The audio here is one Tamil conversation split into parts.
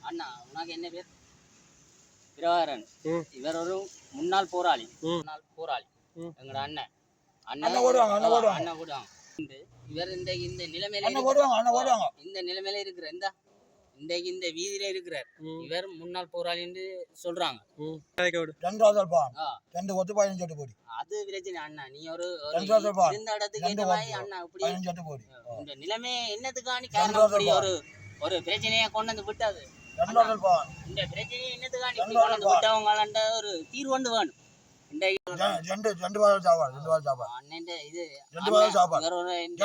அண்ணா உனக்கு என்ன பேர்? பிரபாகரன். இவர் ஒரு முன்னாள் போராளி. முன்னாள் போராளி. ம். எங்கட அண்ணன். அண்ணன் ஓடுவாங்க, அண்ணன் ஓடுவாங்க. அண்ணன் ஓடுவாங்க. இந்த இவர் இந்த இந்த நிலைமையில இந்த நிலைமையில இருக்கிற இந்த இன்றைக்கு இந்த வீதியில இருக்கிறார். இவர் முன்னாள் சொல்றாங்க. ம். கதைக்க விடு. ரெண்டு கொத்து பதினஞ்சு எட்டு கோடி அது பிரச்சனை அண்ணா நீ ஒரு. இருந்த இடத்துக்கு ஏற்ற மாதிரி. அண்ணா இப்படி பதினஞ்சு எட்டு கோடி இந்த நிலைமை என்னத்துக்கான காரணம்? பா. ஒரு ஒரு பிரச்சனையை கொண்டு வந்து விட்டாது. இந்த பிரச்சனையை என்னத்துக்கான கொண்டு வந்து. விட்டவங்களாண்ட ஒரு தீர்வு ஒன்று வேணும். ரெண்டு ரெண்டு சாப்பாடு ரெண்டு சாப்பாடு. அண்ணன் இது ரெண்டு சாப்பாடு.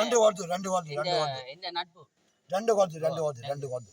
ரெண்டு ரெண்டு இந்த ரெண்டு ரெண்டு ரெண்டு ரெண்டு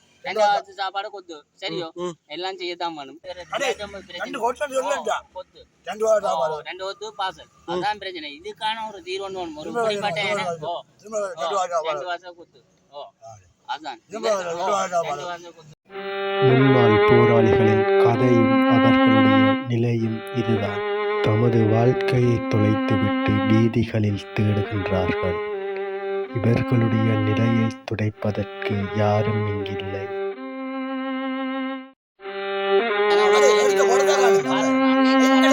ஒரு ஒன்று ஒரு குடிமட்ட ஓ. ரெண்டு சாப்பாடு. ரெண்டு வாசம் கொத்து. ஓ. அதான். திரும்ப ரெண்டு ஓ, வாரம் சாப்பாடு. ரெண்டு வாசம் கொத்து. முன்னாள் போராளிகளின் கதையும் அவர்களுடைய நிலையும் இதுதான். தமது வாழ்க்கையை தொலைத்துவிட்டு வீதிகளில் தேடுகின்றார்கள். இவர்களுடைய நிலையை துடைப்பதற்கு யாரும் இங்கில்லை. என்ன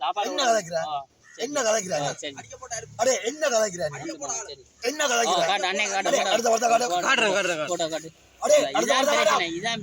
சாப்பாடு என்ன சரி. என்ன. அடே. அடுத்த காட்டு. அடே இதான்